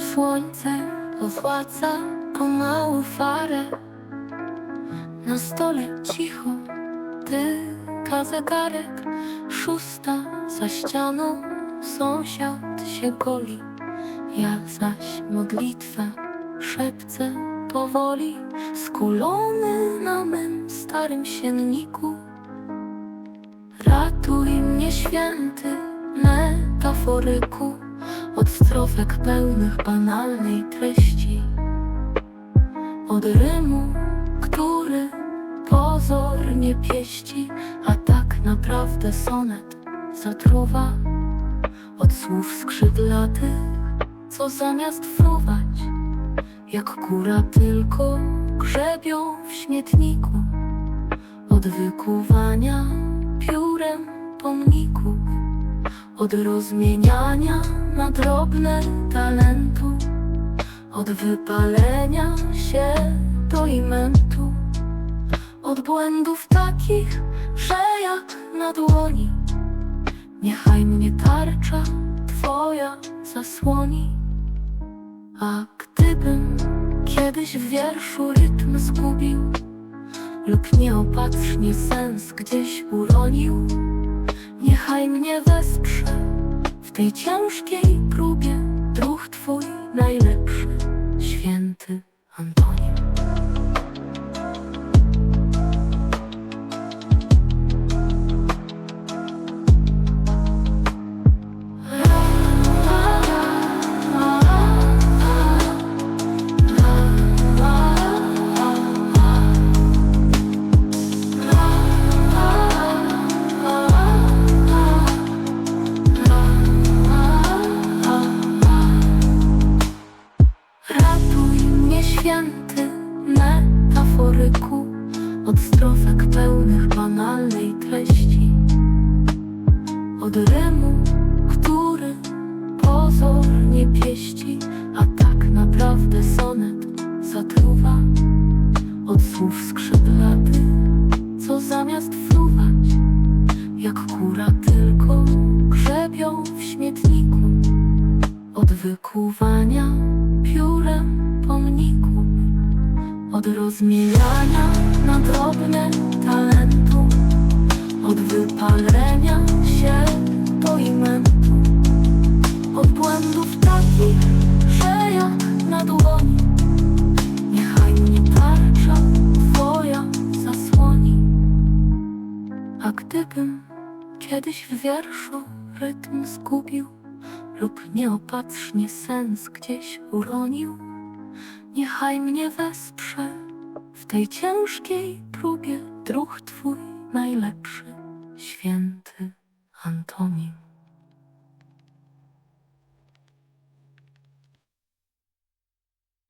Słońce owładza pomału farę. Na stole cicho tyka zegarek Szósta za ścianą sąsiad się goli. Ja zaś modlitwę szepcę powoli Skulony na mym starym sienniku. Ratuj mnie święty metaforyku Od strofek pełnych banalnej treści. Od rymu, który pozornie pieści A tak naprawdę sonet zatruwa. Od słów skrzydlatych, co zamiast fruwać Jak kura tylko grzebią w śmietniku. Od wykuwania piórem pomników Od rozmieniania na drobne talentu Od wypalenia się do imentu Od błędów takich, że jak na dłoni Niechaj mnie tarcza twoja zasłoni A gdybym kiedyś w wierszu rytm zgubił lub nieopatrznie sens gdzieś uronił. Niechaj mnie wesprze w tej ciężkiej próbie druh Twój najlepszy, święty Antonim. Święty metaforyku Od strofek pełnych banalnej treści. Od rymu, który pozornie pieści A tak naprawdę sonet zatruwa. Od słów skrzydlatych, co zamiast Od rozmieniania na drobne talentu Od wypalenia się do imentu Od błędów takich, że jak na dłoni. Niechaj mnie tarcza twoja zasłoni. A gdybym kiedyś w wierszu rytm zgubił lub nieopatrznie sens gdzieś uronił, niechaj mnie wesprze w tej ciężkiej próbie druh Twój najlepszy, święty Antonim.